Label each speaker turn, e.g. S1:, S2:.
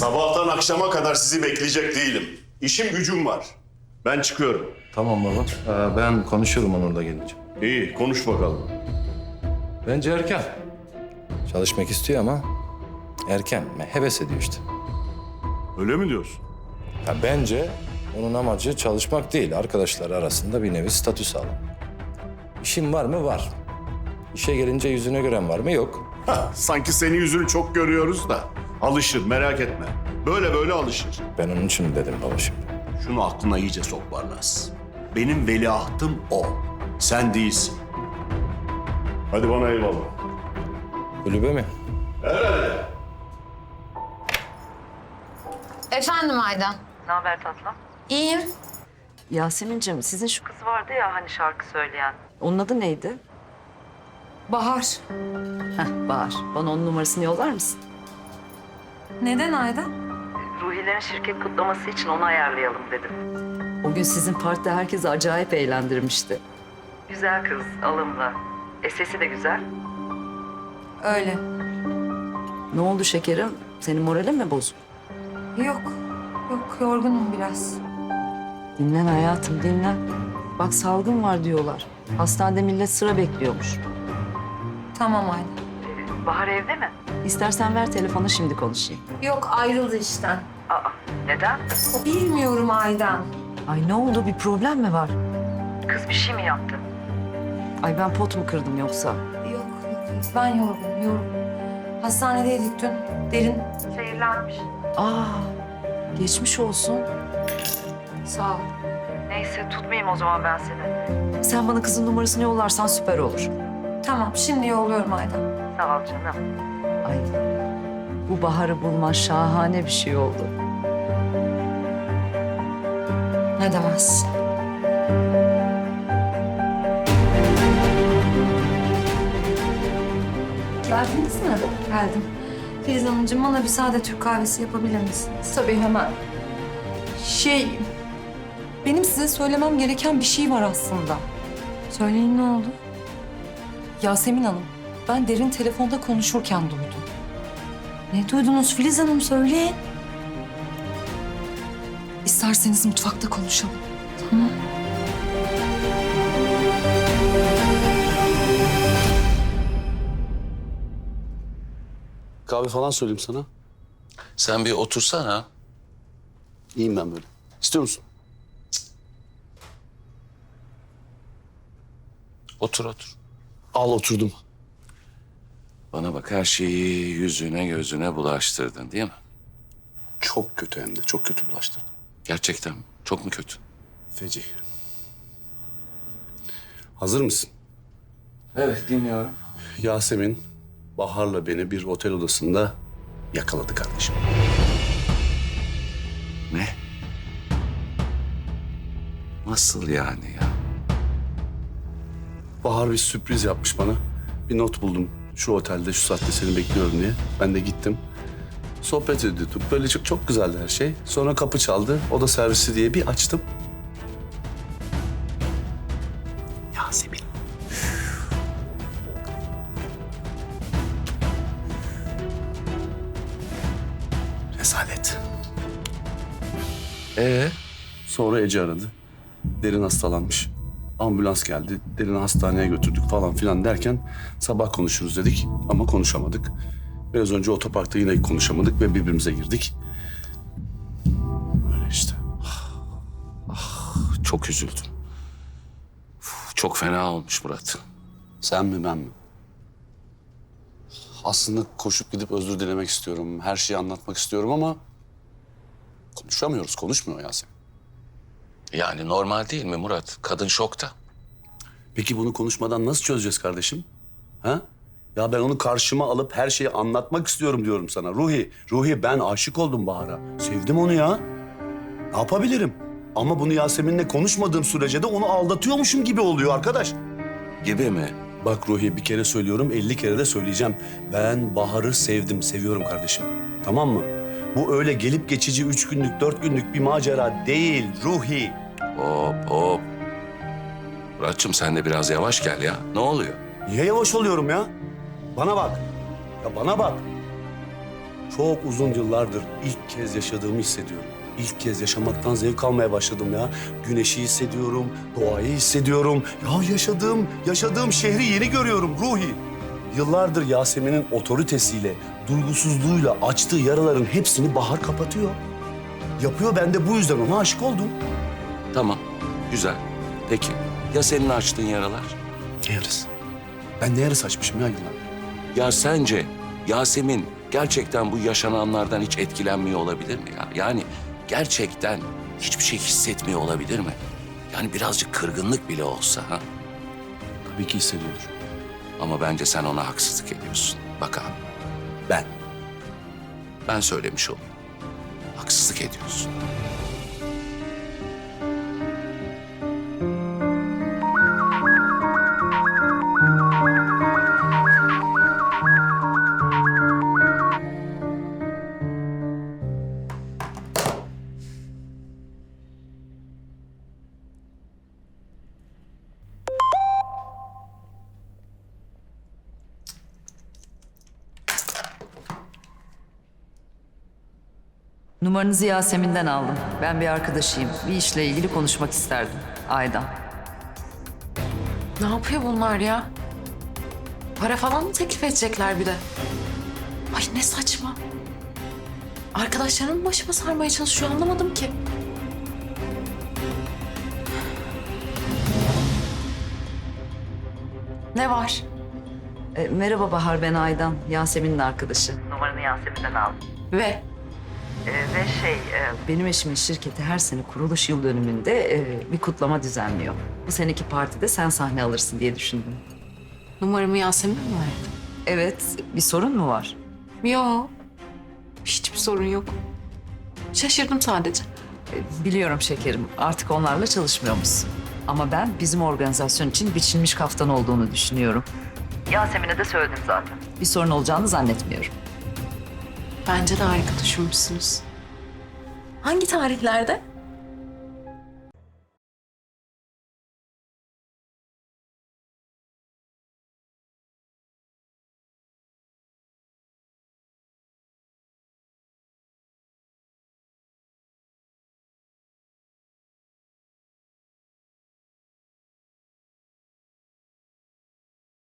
S1: Sabahtan akşama kadar sizi bekleyecek değilim. İşim gücüm var. Ben çıkıyorum.
S2: Tamam baba. Ee, ben konuşurum onunla gelince.
S1: İyi, konuş bakalım.
S2: Bence erken. Çalışmak istiyor ama erken. Heves ediyor işte.
S1: Öyle mi diyorsun?
S2: Ya bence onun amacı çalışmak değil. Arkadaşlar arasında bir nevi statü sağlamak. İşin var mı? Var. İşe gelince yüzüne gören var mı? Yok.
S1: Sanki senin yüzünü çok görüyoruz da. Alışır, merak etme. Böyle böyle alışır.
S2: Ben onun için dedim baba şimdi.
S1: Şunu aklına iyice sok Barlas. Benim veliahtım o. Sen değilsin. Hadi bana eyvallah.
S2: Kulübe mi?
S3: Efendim Aydan.
S4: Ne haber tatlım?
S3: İyiyim.
S4: Yasemin'cim sizin şu kız vardı ya hani şarkı söyleyen. Onun adı neydi?
S3: Bahar.
S4: Heh Bahar. Bana onun numarasını yollar mısın?
S3: Neden Aydan?
S4: Ruhilerin şirket kutlaması için onu ayarlayalım dedim. O gün sizin partide herkesi acayip eğlendirmişti. Güzel kız, alımlı. E sesi de güzel.
S3: Öyle.
S4: Ne oldu şekerim? Senin moralin mi bozuk?
S3: Yok. Yok yorgunum biraz.
S4: Dinlen hayatım, dinlen. Bak salgın var diyorlar. Hastanede millet sıra bekliyormuş.
S3: Tamam Aydan.
S4: Bahar evde mi? İstersen ver telefonu şimdi konuşayım.
S3: Yok ayrıldı işten.
S4: Aa, neden?
S3: Bilmiyorum Aydan.
S4: Ay ne oldu? Bir problem mi var? Kız bir şey mi yaptı? Ay ben pot mu kırdım yoksa?
S3: Yok. Ben yorgunum yorgunum. Hastanedeydik dün. Derin. Zehirlenmiş.
S4: Aa, geçmiş olsun.
S3: Sağ ol.
S4: Neyse tutmayayım o zaman ben seni. Sen bana kızın numarasını yollarsan süper olur.
S3: Tamam şimdi yolluyorum Aydan.
S4: Sağ ol canım. Ay bu baharı bulman şahane bir şey oldu.
S3: Ne demez. Geldiniz mi? Geldim. Filiz Hanımcığım bana bir sade Türk kahvesi yapabilir misiniz?
S5: Tabii hemen. Şey, benim size söylemem gereken bir şey var aslında.
S3: Söyleyin ne oldu?
S5: Yasemin Hanım, ben derin telefonda konuşurken duydum.
S3: Ne duydunuz Filiz Hanım söyleyin.
S5: İsterseniz mutfakta konuşalım.
S6: Kahve falan söyleyeyim sana.
S7: Sen bir otursana.
S6: İyiyim ben böyle. İstiyor musun?
S7: Otur otur.
S6: Al oturdum.
S7: Bana bak her şeyi yüzüne gözüne bulaştırdın değil mi?
S6: Çok kötü hem de. Çok kötü bulaştırdım.
S7: Gerçekten mi? çok mu kötü?
S6: Feci. Hazır mısın?
S7: Evet dinliyorum.
S6: Yasemin, Bahar'la beni bir otel odasında yakaladı kardeşim.
S7: Ne? Nasıl yani ya?
S6: Bahar bir sürpriz yapmış bana. Bir not buldum. Şu otelde şu saatte seni bekliyorum diye. Ben de gittim. Sohbet ediyorduk. Böyle çok, çok güzeldi her şey. Sonra kapı çaldı. Oda servisi diye bir açtım. Yasemin. Rezalet.
S7: Ee?
S6: Sonra Ece aradı. Derin hastalanmış. Ambulans geldi. Derin hastaneye götürdük falan filan derken sabah konuşuruz dedik ama konuşamadık. Biraz önce otoparkta yine konuşamadık ve birbirimize girdik. Öyle işte.
S7: Çok üzüldüm. Uf, Çok fena olmuş Murat.
S6: Sen mi ben mi? Aslında koşup gidip özür dilemek istiyorum. Her şeyi anlatmak istiyorum ama konuşamıyoruz. Konuşmuyor Yasemin.
S7: Yani normal değil mi Murat? Kadın şokta.
S6: Peki bunu konuşmadan nasıl çözeceğiz kardeşim? Ha? Ya ben onu karşıma alıp her şeyi anlatmak istiyorum diyorum sana. Ruhi, Ruhi ben aşık oldum Bahar'a. Sevdim onu ya. Ne yapabilirim? Ama bunu Yasemin'le konuşmadığım sürece de onu aldatıyormuşum gibi oluyor arkadaş.
S7: Gibi mi?
S6: Bak Ruhi bir kere söylüyorum, elli kere de söyleyeceğim. Ben Bahar'ı sevdim, seviyorum kardeşim. Tamam mı? Bu öyle gelip geçici üç günlük, dört günlük bir macera değil Ruhi.
S7: Hop hop. Muratçım sen de biraz yavaş gel ya. Ne oluyor?
S6: Niye yavaş oluyorum ya? Bana bak. Ya bana bak. Çok uzun yıllardır ilk kez yaşadığımı hissediyorum. İlk kez yaşamaktan zevk almaya başladım ya. Güneşi hissediyorum, doğayı hissediyorum. Ya yaşadığım, yaşadığım şehri yeni görüyorum Ruhi. Yıllardır Yasemin'in otoritesiyle, duygusuzluğuyla açtığı yaraların hepsini Bahar kapatıyor. Yapıyor ben de bu yüzden ona aşık oldum.
S7: Tamam, güzel. Peki, ya senin açtığın yaralar?
S6: Ne yarısı? Ben ne yarısı açmışım ya yıllar?
S7: Ya sence Yasemin gerçekten bu yaşananlardan hiç etkilenmiyor olabilir mi ya? Yani gerçekten hiçbir şey hissetmiyor olabilir mi? Yani birazcık kırgınlık bile olsa ha?
S6: Tabii ki hissediyorum.
S7: Ama bence sen ona haksızlık ediyorsun. Bak abi,
S6: Ben.
S7: ben söylemiş olayım. Haksızlık ediyorsun.
S4: Numaranızı Yasemin'den aldım. Ben bir arkadaşıyım. Bir işle ilgili konuşmak isterdim. Aydan.
S5: Ne yapıyor bunlar ya? Para falan mı teklif edecekler bir de? Ay ne saçma. Arkadaşlarım mı başıma sarmaya çalışıyor anlamadım ki. Ne var?
S4: E, merhaba Bahar, ben Aydan. Yasemin'in arkadaşı. Numaranı Yasemin'den aldım.
S5: Ve
S4: E, ve şey, benim eşimin şirketi her sene kuruluş yıl dönümünde e, bir kutlama düzenliyor. Bu seneki partide sen sahne alırsın diye düşündüm.
S5: numaramı Yasemin mi verdi?
S4: Evet, bir sorun mu var?
S5: Yo. Hiçbir sorun yok. Şaşırdım sadece.
S4: E, biliyorum şekerim, artık onlarla çalışmıyor musun? Ama ben bizim organizasyon için biçilmiş kaftan olduğunu düşünüyorum. Yasemin'e de söyledim zaten. Bir sorun olacağını zannetmiyorum.
S5: Bence de harika düşünmüşsünüz. Hangi tarihlerde?